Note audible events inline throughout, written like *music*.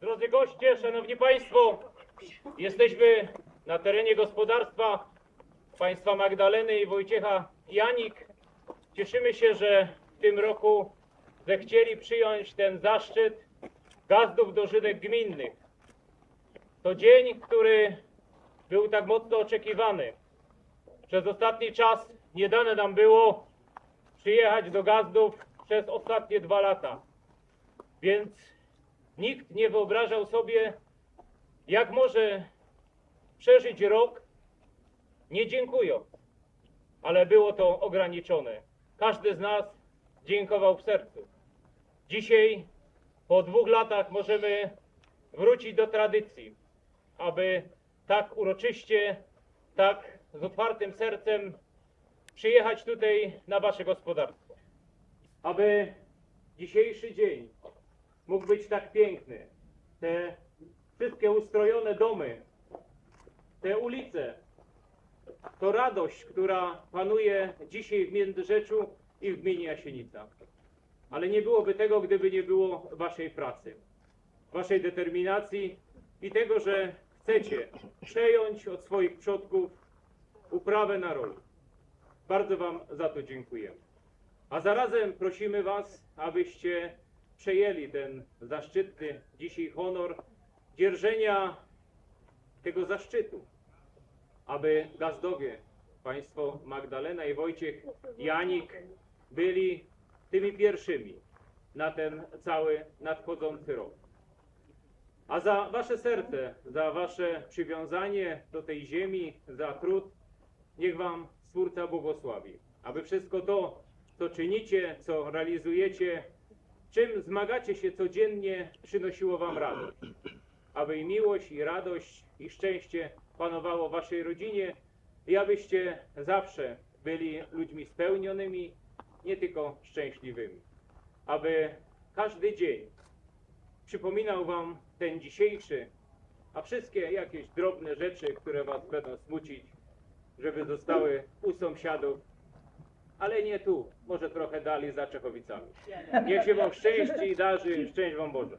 Drodzy goście, szanowni państwo, jesteśmy na terenie gospodarstwa państwa Magdaleny i Wojciecha Janik. Cieszymy się, że w tym roku zechcieli przyjąć ten zaszczyt gazdów dożydek gminnych. To dzień, który był tak mocno oczekiwany. Przez ostatni czas nie dane nam było przyjechać do gazdów przez ostatnie dwa lata. Więc Nikt nie wyobrażał sobie, jak może przeżyć rok, nie dziękując. Ale było to ograniczone. Każdy z nas dziękował w sercu. Dzisiaj, po dwóch latach, możemy wrócić do tradycji, aby tak uroczyście, tak z otwartym sercem przyjechać tutaj na Wasze gospodarstwo. Aby dzisiejszy dzień mógł być tak piękny. Te wszystkie ustrojone domy, te ulice, to radość, która panuje dzisiaj w Międzyrzeczu i w gminie Jasienica. Ale nie byłoby tego, gdyby nie było waszej pracy, waszej determinacji i tego, że chcecie przejąć od swoich przodków uprawę na roli. Bardzo wam za to dziękuję. A zarazem prosimy was, abyście przejęli ten zaszczytny dzisiaj honor dzierżenia tego zaszczytu, aby gazdowie, państwo Magdalena i Wojciech Janik byli tymi pierwszymi na ten cały nadchodzący rok. A za wasze serce, za wasze przywiązanie do tej ziemi, za trud, niech wam Stwórca błogosławi, aby wszystko to, co czynicie, co realizujecie, czym zmagacie się codziennie, przynosiło wam radość. Aby i miłość, i radość, i szczęście panowało w waszej rodzinie i abyście zawsze byli ludźmi spełnionymi, nie tylko szczęśliwymi. Aby każdy dzień przypominał wam ten dzisiejszy, a wszystkie jakieś drobne rzeczy, które was będą smucić, żeby zostały u sąsiadów ale nie tu, może trochę dalej za Czechowicami. Niech się wam szczęści i darzy, szczęść wam Boże.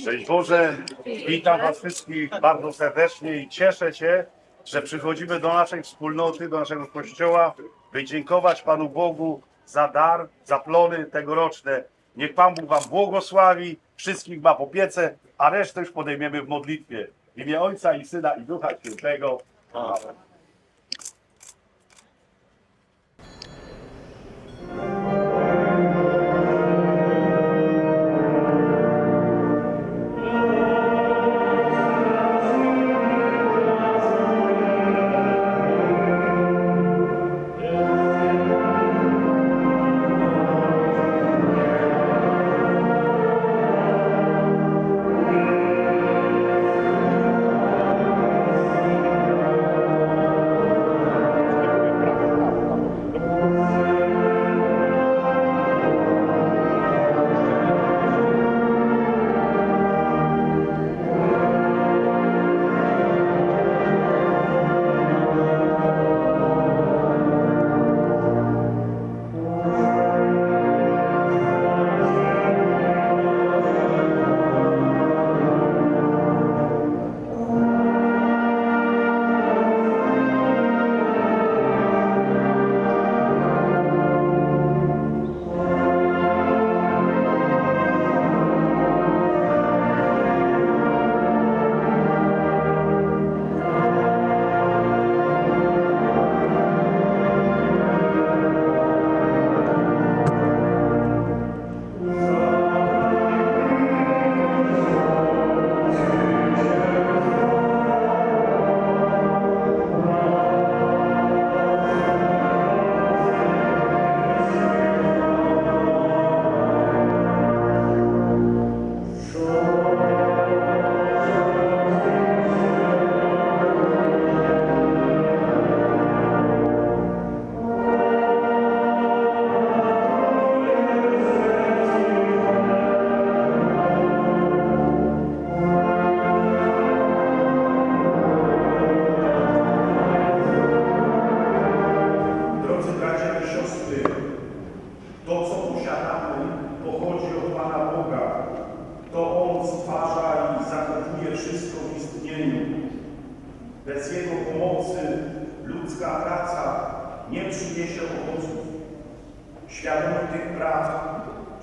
Szczęść Boże, witam Was wszystkich bardzo serdecznie i cieszę się, że przychodzimy do naszej wspólnoty, do naszego kościoła, by dziękować Panu Bogu za dar, za plony tegoroczne. Niech Pan Bóg Wam błogosławi, wszystkich ma w opiece, a resztę już podejmiemy w modlitwie. W imię Ojca i Syna i Ducha Świętego. Amen.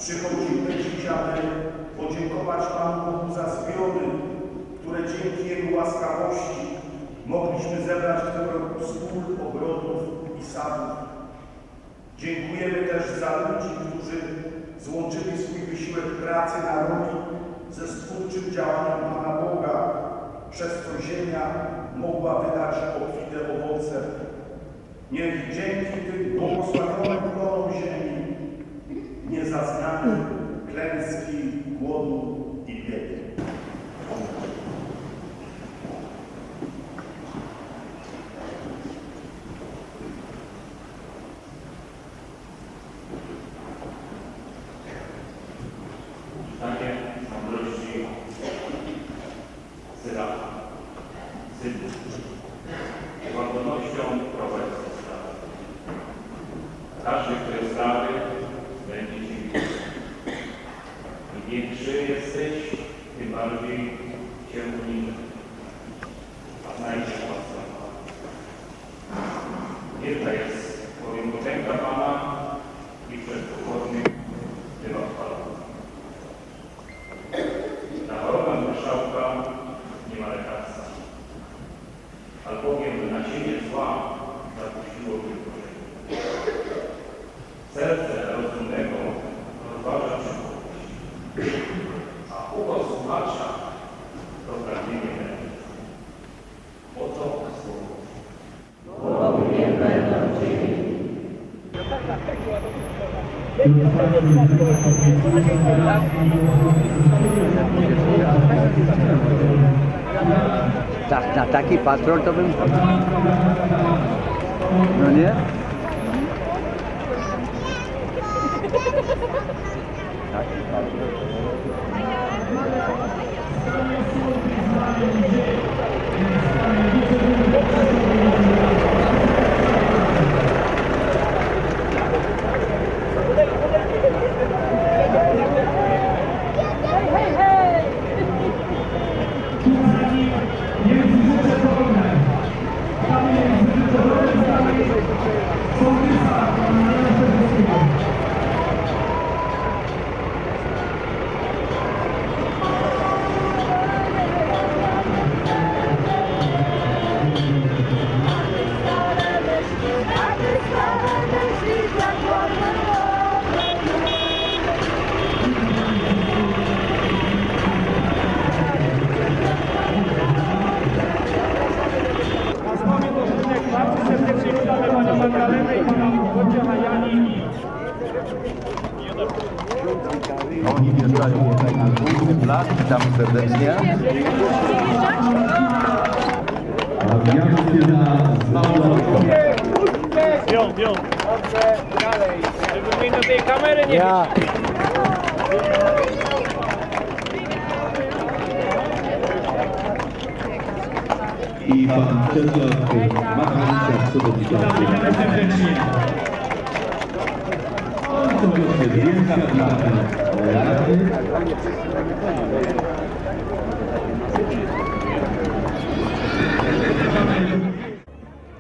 Przychodzimy dziś, aby podziękować Panu Bogu za zbiory, które dzięki Jego łaskawości mogliśmy zebrać w tym roku z ogrodów i sadów. Dziękujemy też za ludzi, którzy złączyli swój wysiłek pracy na roli ze stwórczym działaniem Pana Boga, przez co ziemia mogła wydać obfite owoce. Niech dzięki tym błogosławionym plonom ziemi nie Im większy jesteś, tym bardziej cię uniżę. Tak, tak, taki patrol to bym... No nie?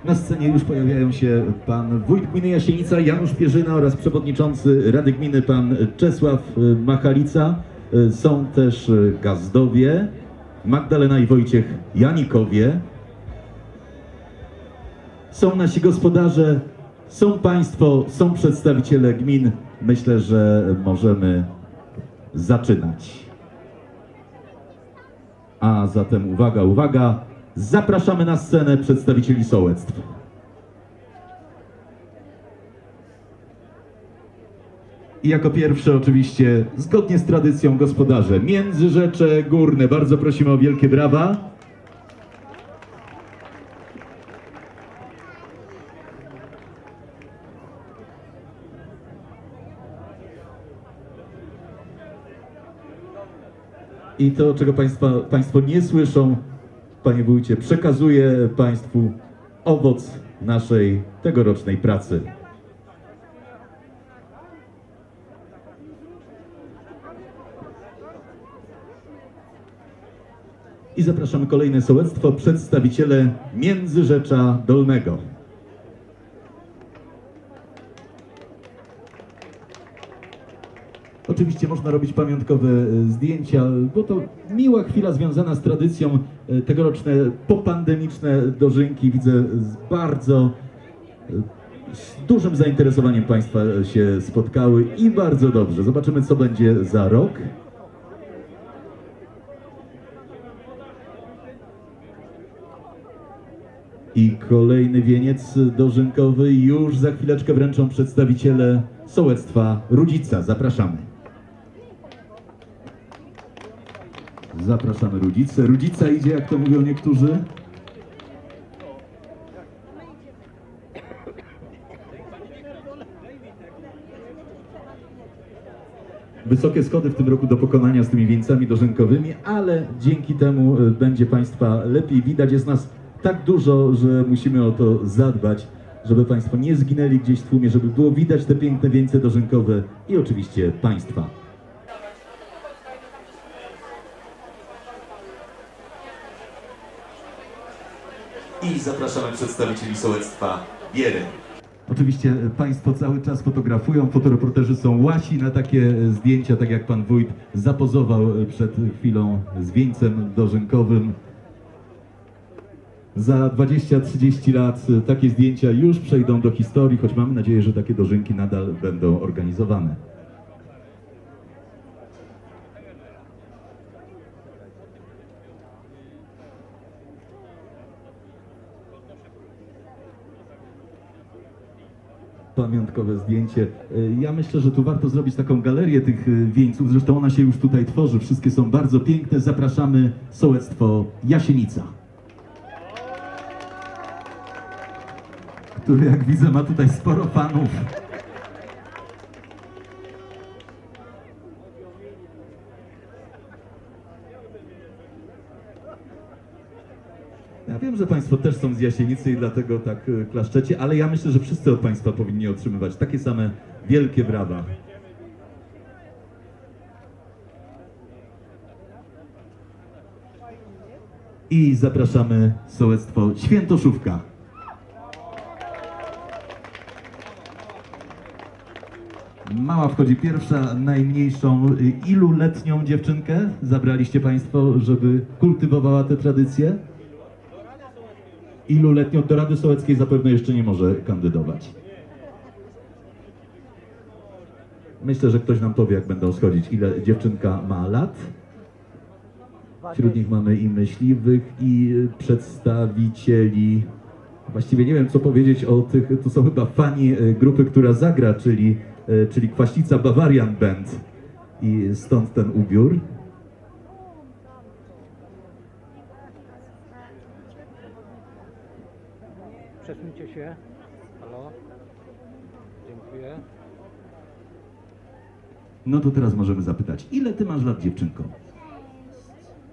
Na scenie już pojawiają się pan wójt gminy Jasienica Janusz Pierzyna oraz przewodniczący Rady Gminy pan Czesław y, Machalica. Y, Są też y, gazdowie Magdalena i Wojciech Janikowie. Są nasi gospodarze, są państwo, są przedstawiciele gmin. Myślę, że możemy zaczynać. A zatem uwaga, uwaga, zapraszamy na scenę przedstawicieli sołectw. I jako pierwsze oczywiście, zgodnie z tradycją gospodarze, Międzyrzecze Górne. Bardzo prosimy o wielkie brawa. I to, czego państwa, Państwo nie słyszą, Panie Wójcie, przekazuję Państwu owoc naszej tegorocznej pracy. I zapraszamy kolejne sołectwo, przedstawiciele Międzyrzecza Dolnego. Można robić pamiątkowe e, zdjęcia, bo to miła chwila związana z tradycją. E, Tegoroczne popandemiczne dożynki widzę z bardzo e, z dużym zainteresowaniem Państwa się spotkały i bardzo dobrze. Zobaczymy, co będzie za rok. I kolejny wieniec dożynkowy już za chwileczkę wręczą przedstawiciele sołectwa Rudzica. Zapraszamy. Zapraszamy Rudzicę. Rudzica idzie, jak to mówią niektórzy. Wysokie schody w tym roku do pokonania z tymi wieńcami dożynkowymi, ale dzięki temu e, będzie Państwa lepiej widać. Jest nas tak dużo, że musimy o to zadbać, żeby Państwo nie zginęli gdzieś w tłumie, żeby było widać te piękne wieńce dożynkowe i oczywiście Państwa. I zapraszamy przedstawicieli sołectwa Biery. Oczywiście Państwo cały czas fotografują, fotoreporterzy są łasi na takie e, zdjęcia, tak jak Pan Wójt zapozował e, przed chwilą z wieńcem dożynkowym. Za 20-30 lat e, takie zdjęcia już przejdą do historii, choć mamy nadzieję, że takie dożynki nadal będą organizowane. Pamiątkowe zdjęcie. E, Ja myślę, że tu warto zrobić taką galerię tych e, wieńców. Zresztą ona się już tutaj tworzy. Wszystkie są bardzo piękne. Zapraszamy sołectwo Jasienica. Który jak widzę ma tutaj sporo fanów. Wiem, że Państwo też są z Jasienicy i dlatego tak e, klaszczecie, ale ja myślę, że wszyscy od Państwa powinni otrzymywać takie same wielkie brawa. I zapraszamy sołectwo Świętoszówka. Mała wchodzi pierwsza, najmniejszą. Y, Iluletnią dziewczynkę zabraliście Państwo, żeby kultywowała te tradycje? Iluletnią do Rady Sołeckiej zapewne jeszcze nie może kandydować. Myślę, że ktoś nam powie, jak będą schodzić, ile dziewczynka ma lat. Wśród nich mamy i myśliwych, i przedstawicieli. Właściwie nie wiem, co powiedzieć o tych. To są chyba fani y, grupy, która zagra, czyli, y, czyli Kwaśnica Bavarian Band. I stąd ten ubiór. Przesuńcie się. Halo. Dziękuję. No to teraz możemy zapytać, ile ty masz lat dziewczynko?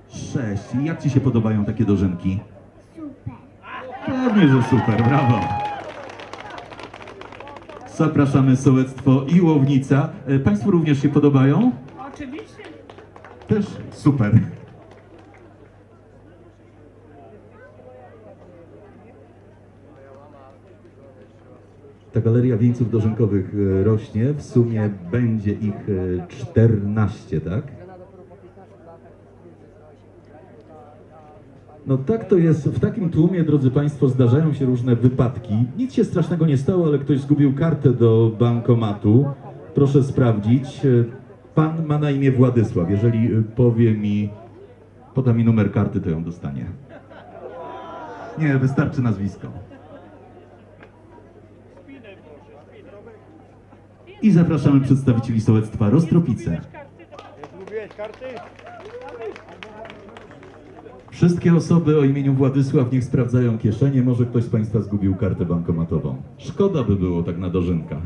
Sześć. I jak ci się podobają takie dożynki? Super. Pewnie, że super, brawo. Zapraszamy Sołectwo i Łownica. E, Państwu również się podobają? Oczywiście. Też super. Ta galeria wieńców dożynkowych e, rośnie. W sumie będzie ich e, 14, tak? No tak to jest. W takim tłumie, drodzy Państwo, zdarzają się różne wypadki. Nic się strasznego nie stało, ale ktoś zgubił kartę do bankomatu. Proszę sprawdzić. E, Pan ma na imię Władysław. Jeżeli e, powie mi, poda mi numer karty, to ją dostanie. Nie, wystarczy nazwisko. I zapraszamy przedstawicieli sołectwa Rostropice. Wszystkie osoby o imieniu Władysław niech sprawdzają kieszenie. Może ktoś z Państwa zgubił kartę bankomatową. Szkoda by było tak na dożynkach.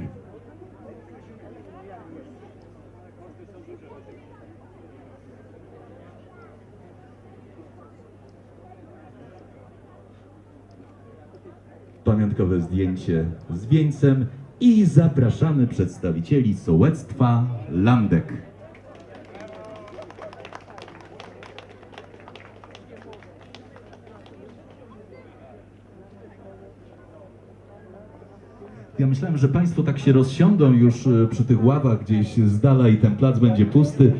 Pamiątkowe zdjęcie z wieńcem i zapraszamy przedstawicieli sołectwa Landek. Ja myślałem, że Państwo tak się rozsiądą już e, przy tych ławach gdzieś z dala i ten plac będzie pusty.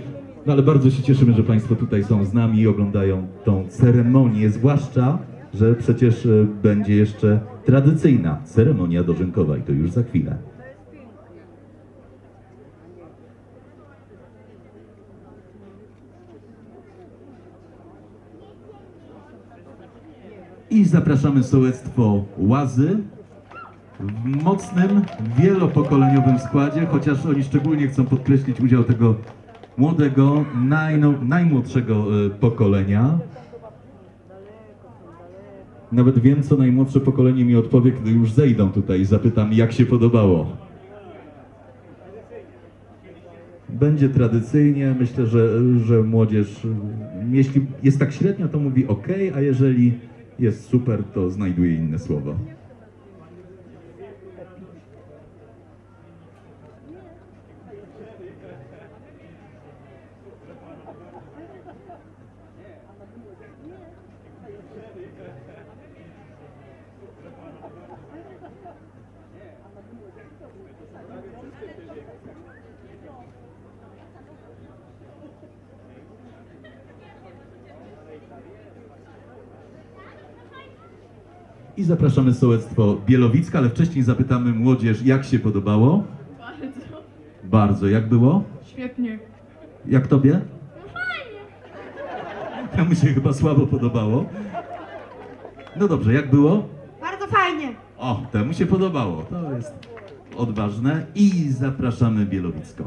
No ale bardzo się cieszymy, że Państwo tutaj są z nami i oglądają tą ceremonię, zwłaszcza, że przecież e, będzie jeszcze tradycyjna ceremonia dożynkowa i to już za chwilę. I zapraszamy sołectwo Łazy w mocnym, wielopokoleniowym składzie, chociaż oni szczególnie chcą podkreślić udział tego młodego, najno, najmłodszego e, pokolenia. Nawet wiem, co najmłodsze pokolenie mi odpowie, gdy już zejdą tutaj i zapytam, jak się podobało. Będzie tradycyjnie, myślę, że, że młodzież, jeśli jest tak średnio, to mówi ok, a jeżeli jest super, to znajduje inne słowo. I zapraszamy sołectwo Bielowicka, ale wcześniej zapytamy młodzież, jak się podobało? Bardzo. Bardzo. Jak było? Świetnie. Jak tobie? Ja mi się chyba słabo podobało. No dobrze, jak było? Bardzo fajnie. O, temu się podobało. To jest odważne. I zapraszamy Bielowicką.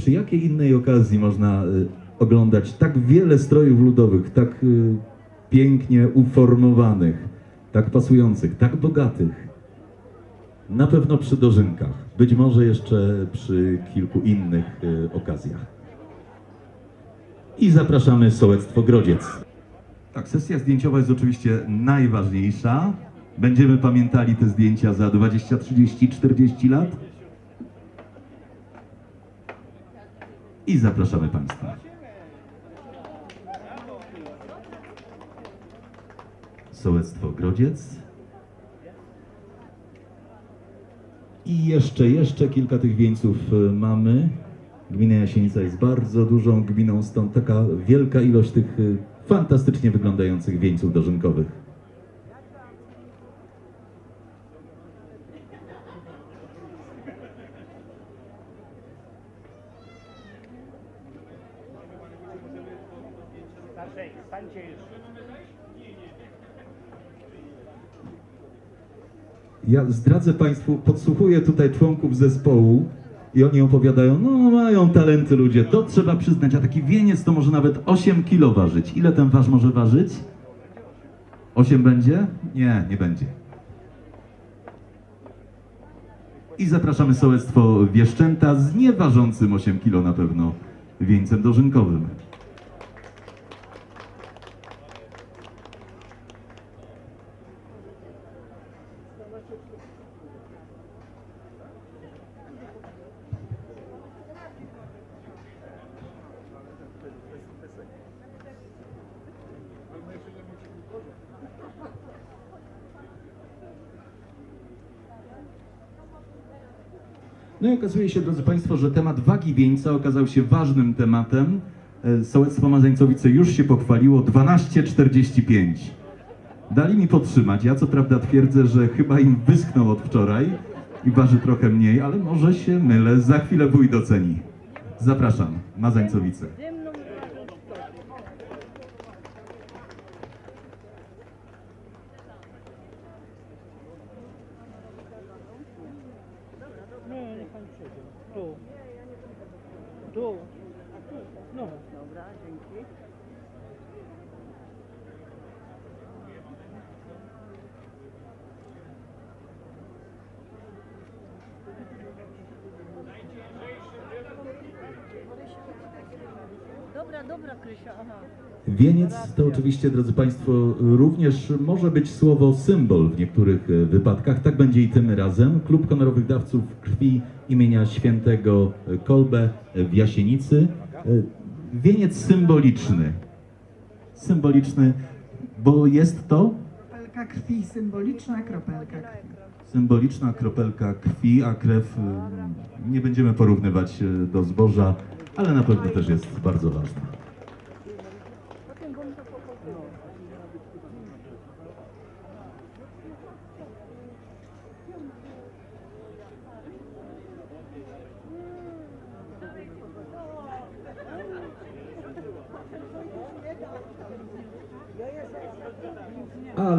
Przy jakiej innej okazji można y, oglądać tak wiele strojów ludowych, tak y, pięknie uformowanych, tak pasujących, tak bogatych? Na pewno przy dożynkach, być może jeszcze przy kilku innych y, okazjach. I zapraszamy Sołectwo Grodziec. Tak, sesja zdjęciowa jest oczywiście najważniejsza. Będziemy pamiętali te zdjęcia za 20, 30, 40 lat. I zapraszamy Państwa. Sołectwo Grodziec. I jeszcze, jeszcze kilka tych wieńców y, mamy. Gmina Jasienica jest bardzo dużą gminą, stąd taka wielka ilość tych y, fantastycznie wyglądających wieńców dożynkowych. Ja zdradzę Państwu, podsłuchuję tutaj członków zespołu i oni opowiadają, no mają talenty ludzie, to trzeba przyznać, a taki wieniec to może nawet 8 kilo ważyć. Ile ten wasz może ważyć? 8 będzie? Nie, nie będzie. I zapraszamy sołectwo Wieszczęta z nieważącym 8 kilo na pewno wieńcem dożynkowym. No i okazuje się, drodzy Państwo, że temat wagi wieńca okazał się ważnym tematem. E, Sołectwo Mazańcowice już się pochwaliło 12,45. Dali mi podtrzymać. Ja co prawda twierdzę, że chyba im wyschnął od wczoraj i waży trochę mniej, ale może się mylę. Za chwilę wuj doceni. Zapraszam, Mazańcowice. Tu. Tu. No. Dobra, dzięki. Wieniec to oczywiście, drodzy Państwo, również może być słowo symbol w niektórych e, wypadkach. Tak będzie i tym razem. Klub Honorowych Dawców Krwi imienia świętego Kolbe w Jasienicy. E, Wieniec symboliczny. Symboliczny, bo jest to Kropelka krwi, symboliczna kropelka krwi. symboliczna kropelka krwi, a krew e, nie będziemy porównywać e, do zboża, ale na pewno też jest bardzo ważna.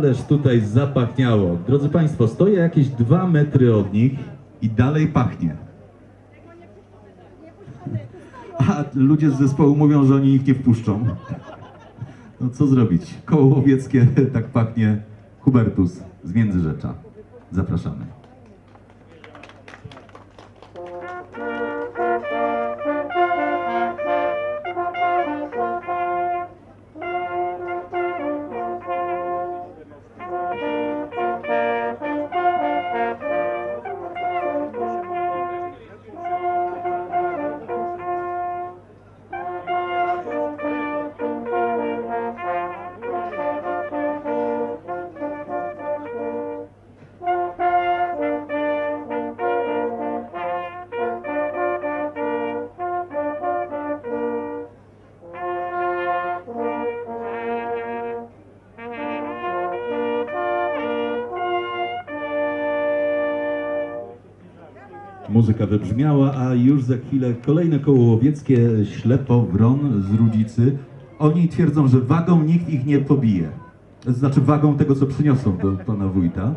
Ależ tutaj zapachniało. Drodzy Państwo, stoję jakieś dwa metry od nich i dalej pachnie. A ludzie z zespołu mówią, że oni ich nie wpuszczą. No co zrobić? Koło łowieckie *laughs* tak pachnie Hubertus z Międzyrzecza. Zapraszamy. Muzyka wybrzmiała, a już za chwilę kolejne koło łowieckie Ślepo Wron z Rudzicy. Oni twierdzą, że wagą nikt ich nie pobije. Znaczy wagą tego, co przyniosą do pana wójta.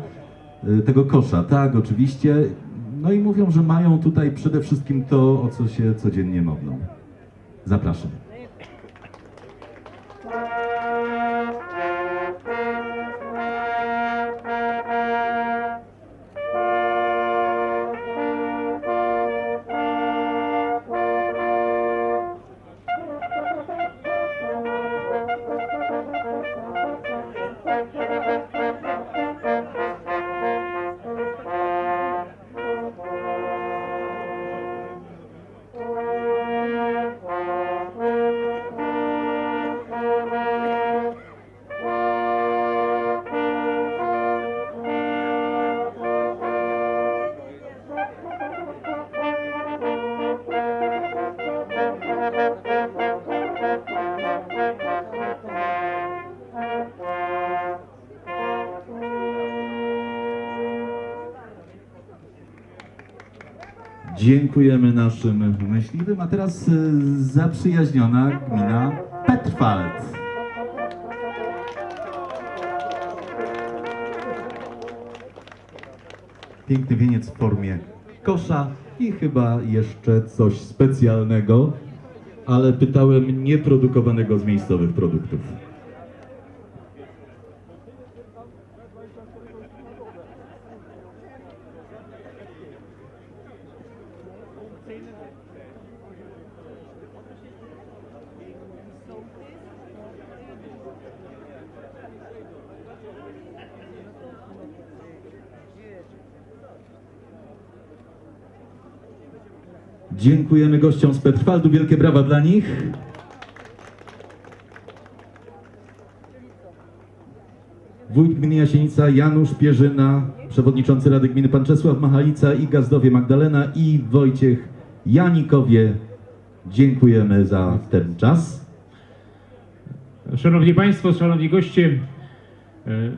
Y, Tego kosza, tak, oczywiście. No i mówią, że mają tutaj przede wszystkim to, o co się codziennie modlą. Zapraszam. Dziękujemy naszym myśliwym, a teraz y, zaprzyjaźniona gmina Petrwald. Piękny wieniec w formie kosza i chyba jeszcze coś specjalnego, ale pytałem nieprodukowanego z miejscowych produktów. Dziękujemy gościom z Petrwaldu, wielkie brawa dla nich. Wójt gminy Jasienica Janusz Pierzyna, przewodniczący Rady Gminy pan Czesław Machalica i gazdowie Magdalena i Wojciech Janikowie. Dziękujemy za ten czas. Szanowni Państwo, Szanowni Goście, e,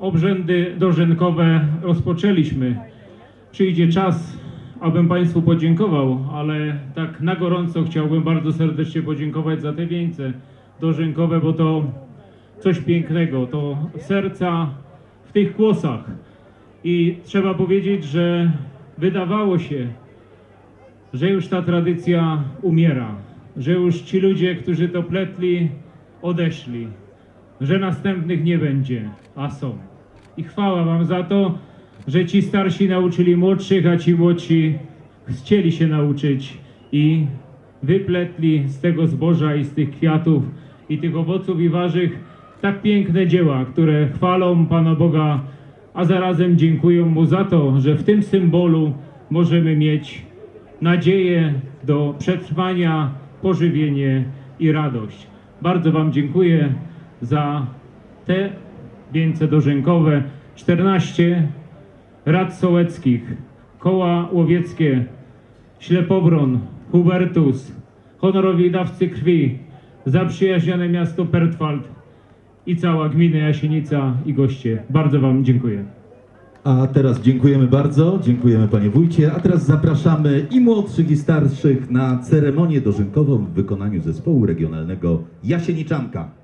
obrzędy dożynkowe rozpoczęliśmy. Przyjdzie czas, abym Państwu podziękował, ale tak na gorąco chciałbym bardzo serdecznie podziękować za te wieńce dożynkowe, bo to coś pięknego, to serca w tych kłosach. I trzeba powiedzieć, że wydawało się, że już ta tradycja umiera, że już ci ludzie, którzy to pletli, odeszli, że następnych nie będzie, a są. I chwała Wam za to, że ci starsi nauczyli młodszych, a ci młodsi chcieli się nauczyć i wypletli z tego zboża i z tych kwiatów i tych owoców i warzyw tak piękne dzieła, które chwalą Pana Boga, a zarazem dziękują Mu za to, że w tym symbolu możemy mieć nadzieję do przetrwania, pożywienie i radość. Bardzo Wam dziękuję za te wieńce dożynkowe. 14 rad sołeckich, koła łowieckie, Ślepowron, Hubertus, honorowi dawcy krwi, zaprzyjaźnione miasto Pertwald i cała gmina Jasienica i goście. Bardzo Wam dziękuję. A teraz dziękujemy bardzo, dziękujemy panie wójcie, a teraz zapraszamy i młodszych i starszych na ceremonię dożynkową w wykonaniu zespołu regionalnego Jasieniczanka.